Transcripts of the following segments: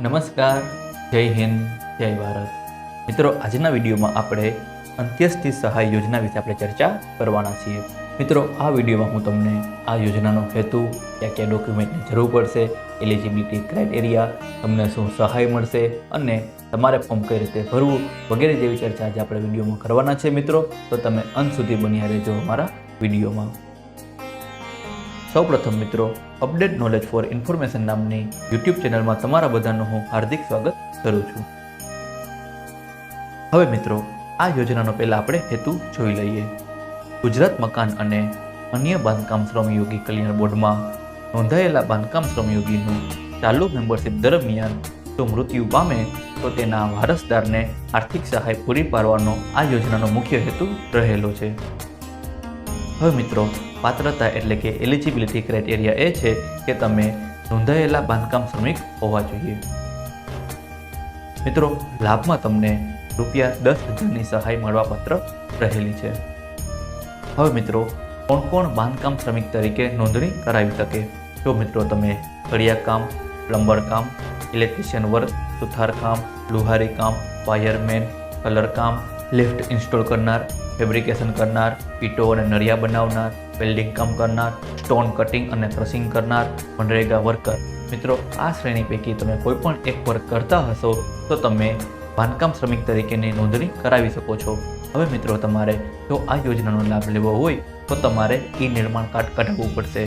નમસ્કાર, જય હિન્દ, જય ભારત. મિત્રો, આજના વિડીયોમાં આપણે અંત્યસ્થિ સહાય યોજના વિશે આપણે ચર્ચા કરવાના છીએ. મિત્રો, આ વિડીયોમાં હું તમને આ યોજનાનો હેતુ, ક્યાં ક્યાં ડોક્યુમેન્ટની જરૂર પડશે એલિજિબિલિટી ક્રાઇટેરિયા તમને શું સહાય મળશે અને તમારે ફોર્મ કઈ રીતે ભરવું વગેરે જેવી ચર્ચા આજે આપણે વિડીયોમાં કરવાના છે. મિત્રો, તો તમે અંત સુધી બન્યા રહેજો અમારા વિડીયોમાં. સૌપ્રથમ મિત્રો, અપડેટ નોલેજ ફોર ઇન્ફોર્મેશન નામની યુટ્યુબ ચેનલમાં તમારા બધાનું હું હાર્દિક સ્વાગત કરું છું. હવે મિત્રો, આ યોજનાનો પહેલાં આપણે હેતુ જોઈ લઈએ. ગુજરાત મકાન અને અન્ય બાંધકામ શ્રમયોગી કલ્યાણ બોર્ડમાં નોંધાયેલા બાંધકામ શ્રમયોગીનું ચાલુ મેમ્બરશીપ દરમિયાન જો મૃત્યુ પામે, તો તેના વારસદારને આર્થિક સહાય પૂરી પાડવાનો આ યોજનાનો મુખ્ય હેતુ રહેલો છે. હવે મિત્રો પાત્રતા એટલે કે એલિજિબિલિટી ક્રાઇટેરિયા એ છે કે તમે નોંધાયેલા બાંધકામ શ્રમિક હોવા જોઈએ. મિત્રો, લાભમાં તમને રૂપિયા દસ હજારની સહાય મળવાપાત્ર રહેલી છે. હવે મિત્રો, કોણ કોણ બાંધકામ શ્રમિક તરીકે નોંધણી કરાવી શકે? જો મિત્રો તમે કામ પ્લમ્બર કામ ઇલેક્ટ્રિશિયન વર્ક સુથાર કામ લુહારી કામ વાયરમેન કલર કામ લિફ્ટ ઇન્સ્ટોલ કરનાર, ફેબ્રિકેશન કરનાર પીટો અને નળિયા બનાવનાર વેલ્ડિંગ કામ કરનાર સ્ટોન કટિંગ અને ક્રશિંગ કરનાર, મનરેગા વર્કર મિત્રો, આ શ્રેણી પૈકી તમે કોઈ પણ એક વર્ક કરતા હશો, તો તમે બાંધકામ શ્રમિક તરીકેની નોંધણી કરાવી શકો છો. હવે મિત્રો, તમારે જો આ યોજનાનો લાભ લેવો હોય, તો તમારે ઈ નિર્માણ કાર્ડ કઢાવવું પડશે.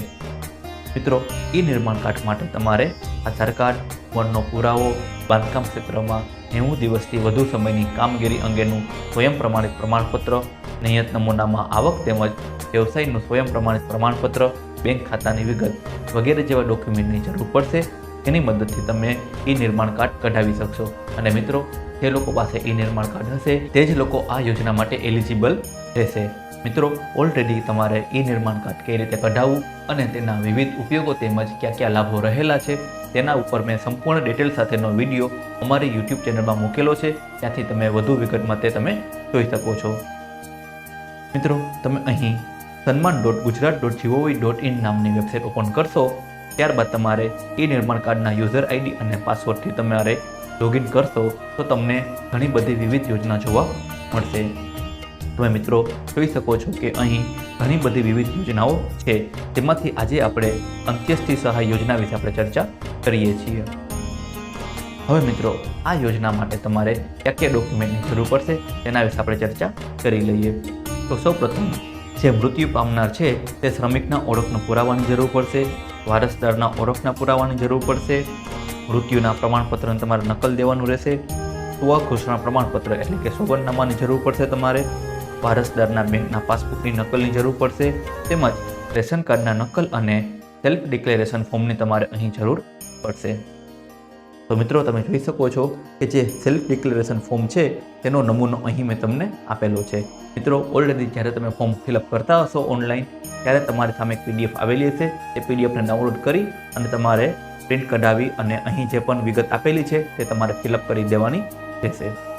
મિત્રો ઈ નિર્માણ કાર્ડ માટે તમારે આધાર કાર્ડ ઉંમરનો પુરાવો બાંધકામ ક્ષેત્રમાં નેવું દિવસથી વધુ સમયની કામગીરી અંગેનું સ્વયં પ્રમાણિત પ્રમાણપત્ર, નિયત નમૂનામાં આવક તેમજ વ્યવસાયનું સ્વયં પ્રમાણિત પ્રમાણપત્ર, બેંક ખાતાની વિગત વગેરે જેવા ડોક્યુમેન્ટની જરૂર પડશે. એની મદદથી તમે ઈ નિર્માણ કાર્ડ કઢાવી શકશો. અને મિત્રો, જે લોકો પાસે ઈ નિર્માણ કાર્ડ હશે, તે જ લોકો આ યોજના માટે એલિજિબલ રહેશે. મિત્રો ઓલરેડી તમારે ઈ નિર્માણ કાર્ડ કઈ રીતે કઢાવવું અને તેના વિવિધ ઉપયોગો તેમજ કયા કયા લાભો રહેલા છે, તેના ઉપર મેં સંપૂર્ણ ડિટેલ સાથેનો વીડિયો અમારી યુટ્યુબ ચેનલમાં મૂકેલો છે. ત્યાંથી તમે વધુ વિગતમાં તે તમે જોઈ શકો છો. મિત્રો, તમે અહીં Sanman dot Gujarat dot G O V dot in નામની વેબસાઇટ ઓપન કરશો, ત્યારબાદ તમારે ઈ નિર્માણ કાર્ડના યુઝર આઈડી અને પાસવર્ડથી તમારે લોગિન કરશો, તો તમને ઘણી બધી વિવિધ યોજના જોવા મળશે. તમે મિત્રો જોઈ શકો છો કે અહીં ઘણી બધી વિવિધ યોજનાઓ છે. તેમાંથી આજે આપણે અંત્યેષ્ટિ સહાય યોજના વિશે આપણે ચર્ચા કરીએ છીએ. હવે મિત્રો, આ યોજના માટે તમારે કયા કયા ડોક્યુમેન્ટની જરૂર પડશે તેના વિશે આપણે ચર્ચા કરી લઈએ. તો સૌપ્રથમ જે મૃત્યુ પામનાર છે, તે શ્રમિકના ઓળખનો પુરાવાની જરૂર પડશે, વારસદારના ઓળખના પુરાવાની જરૂર પડશે, મૃત્યુના પ્રમાણપત્રને તમારે નકલ દેવાનું રહેશે સ્વઘોષણા પ્રમાણપત્ર એટલે કે સોગંદનામાની જરૂર પડશે તમારે વારસદારના બેંકના પાસબુકની નકલની જરૂર પડશે તેમજ રેશન કાર્ડના નકલ અને સેલ્ફ ડિક્લેરેશન ફોર્મની તમારે અહીં જરૂર પડશે. તો મિત્રો, તમે જોઈ શકો છો કે જે સેલ્ફ ડિક્લેરેશન ફોર્મ છે, તેનો નમૂનો અહીં મેં તમને આપેલો છે. મિત્રો ઓલરેડી જ્યારે તમે ફોર્મ ફિલઅપ કરતા હશો ઓનલાઈન ત્યારે તમારી સામે એક પીડીએફ આવેલી હશે. એ પીડીએફને ડાઉનલોડ કરી અને તમારે પ્રિન્ટ કઢાવી અને અહીં જે પણ વિગત આપેલી છે, તે તમારે ફિલઅપ કરી દેવાની રહેશે.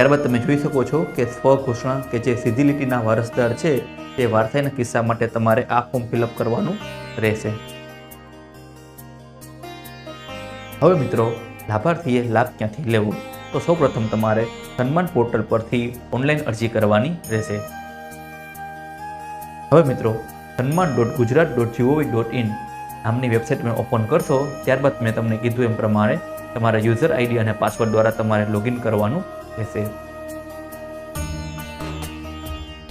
ત્યારબાદ તમે જોઈ શકો છો કે સ્વઘોષણા કે જે સીધી લીટીના વારસદાર છે, તે વારસાઈના કિસ્સા માટે તમારે આ ફોર્મ ફિલઅપ કરવાનું રહેશે. હવે મિત્રો, લાભાર્થીએ લાભ ક્યાંથી લેવો? તો સૌપ્રથમ તમારે સન્માન પોર્ટલ પરથી ઓનલાઈન અરજી કરવાની રહેશે. હવે મિત્રો, Sanman dot Gujarat dot G O V dot in નામની વેબસાઇટ તમે ઓપન કરશો, ત્યારબાદ મેં તમને કીધું એમ પ્રમાણે તમારા યુઝર આઈડી અને પાસવર્ડ દ્વારા તમારે લોગિન કરવાનું રહેશે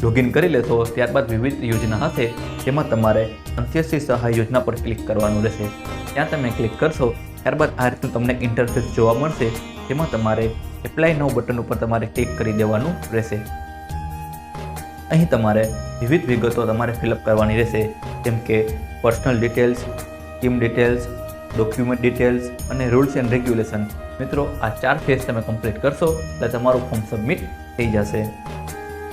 લોગિન કરી લેશો ત્યારબાદ વિવિધ યોજના હશે તેમાં તમારે અંત્યશ્રી સહાય યોજના પર ક્લિક કરવાનું રહેશે. ત્યાં તમે ક્લિક કરશો, ત્યારબાદ આ રીતનું તમને ઇન્ટરફેસ જોવા મળશે તેમાં તમારે એપ્લાય નવ બટન ઉપર તમારે ક્લિક કરી દેવાનું રહેશે. અહીં તમારે વિવિધ વિગતો તમારે ફિલઅપ કરવાની રહેશે, જેમ કે personal details team details document details અને રૂલ્સ એન્ડ રેગ્યુલેશન મિત્રો, આ ચાર ફેઝ તમે કમ્પ્લીટ કરશો, એટલે તમારું ફોર્મ સબમિટ થઈ જશે.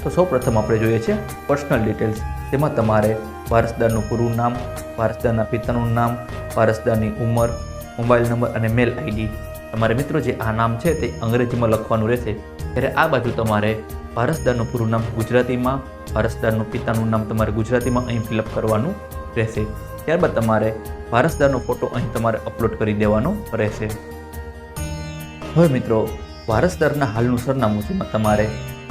તો સૌ પ્રથમ આપણે જોઈએ છે પર્સનલ ડિટેલ્સ તેમાં તમારે વારસદારનું પૂરું નામ, વારસદારના પિતાનું નામ, વારસદારની ઉંમર, મોબાઈલ નંબર અને મેલ આઈડી. તમારે મિત્રો, જે આ નામ છે તે અંગ્રેજીમાં લખવાનું રહેશે. ત્યારે આ બાજુ તમારે વારસદારનું પૂરું નામ ગુજરાતીમાં, વારસદારનું પિતાનું નામ તમારે ગુજરાતીમાં અહીં ફિલઅપ કરવાનું રહેશે. ત્યારબાદ તમારે વારસદારનો ફોટો અહીં તમારે અપલોડ કરી દેવાનો રહેશે. હવે મિત્રો, વારસદારના હાલનું સરનામું છે તમારે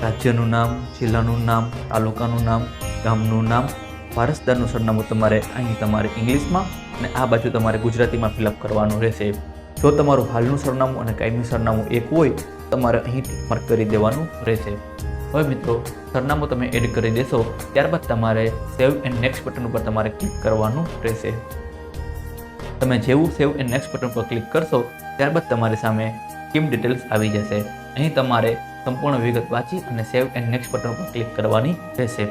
રાજ્યનું નામ, જિલ્લાનું નામ, તાલુકાનું નામ, ગામનું નામ, વારસદારનું સરનામું તમારે અહીં તમારે ઇંગ્લિશમાં અને આ બાજુ તમારે ગુજરાતીમાં ફિલઅપ કરવાનું રહેશે. જો તમારું હાલનું સરનામું અને કાયમી સરનામું એક હોય, તમારે અહીં માર્ક કરી દેવાનું રહેશે. હવે મિત્રો, સરનામું તમે એડ કરી દેશો, ત્યારબાદ તમારે સેવ એન્ડ નેક્સ્ટ બટન ઉપર તમારે ક્લિક કરવાનું રહેશે. તમે જેવું સેવ એન્ડ નેક્સ્ટ બટન પર ક્લિક કરશો, ત્યારબાદ તમારી સામે સ્કીમ ડિટેલ્સ આવી જશે. અહીં તમારે સંપૂર્ણ વિગત વાંચી અને સેવ એન્ડ નેક્સ્ટ બટન પર ક્લિક કરવાની રહેશે.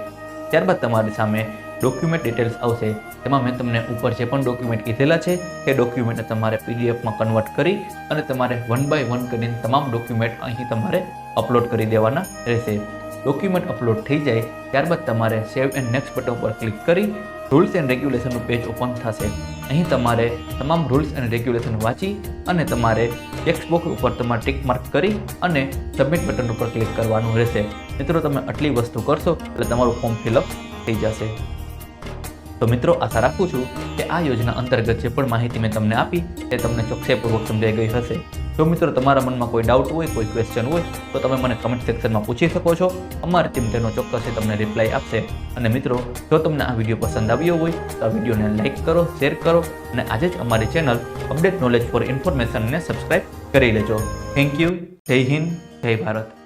ત્યારબાદ તમારી સામે ડોક્યુમેન્ટ ડિટેલ્સ આવશે. તેમાં મેં તમને ઉપર જે પણ ડોક્યુમેન્ટ કીધેલા છે, એ ડોક્યુમેન્ટને તમારે પીડીએફમાં કન્વર્ટ કરી અને તમારે વન બાય વન કરીને તમામ ડોક્યુમેન્ટ અહીં તમારે અપલોડ કરી દેવાના રહેશે. ડોક્યુમેન્ટ અપલોડ થઈ જાય, ત્યારબાદ તમારે સેવ એન્ડ નેક્સ્ટ બટન પર ક્લિક કરી રૂલ્સ એન્ડ રેગ્યુલેશનનું પેજ ઓપન થશે. અહીં તમારે તમામ રૂલ્સ એન્ડ રેગ્યુલેશન વાંચી અને તમારે ટેક્સ્ટ બોક્સ ઉપર તમારે ટિક માર્ક કરી અને સબમિટ બટન ઉપર ક્લિક કરવાનું રહેશે. મિત્રો, તમે આટલી વસ્તુ કરશો એટલે તમારું ફોર્મ ફિલઅપ થઈ જશે. તો મિત્રો, આશા રાખું છું કે આ યોજના અંતર્ગત જે પણ માહિતી મેં તમને આપી, તે તમને ચોકસાઈપૂર્વક સમજાઈ ગઈ હશે. જો મિત્રો તમારા મનમાં કોઈ ડાઉટ હોય, કોઈ ક્વેશ્ચન હોય, તો તમે મને કમેન્ટ સેક્શનમાં પૂછી શકો છો. અમારી ટીમ તેનો ચોક્કસથી તમને રિપ્લાય આપશે. અને મિત્રો, જો તમને આ વીડિયો પસંદ આવ્યો હોય, તો આ વિડીયોને લાઇક કરો શેર કરો, અને આજે જ અમારી ચેનલ અપડેટ નોલેજ ફોર ઇન્ફોર્મેશનને સબસ્ક્રાઇબ કરી લેજો. થેન્ક યુ જય હિન્દ, જય ભારત.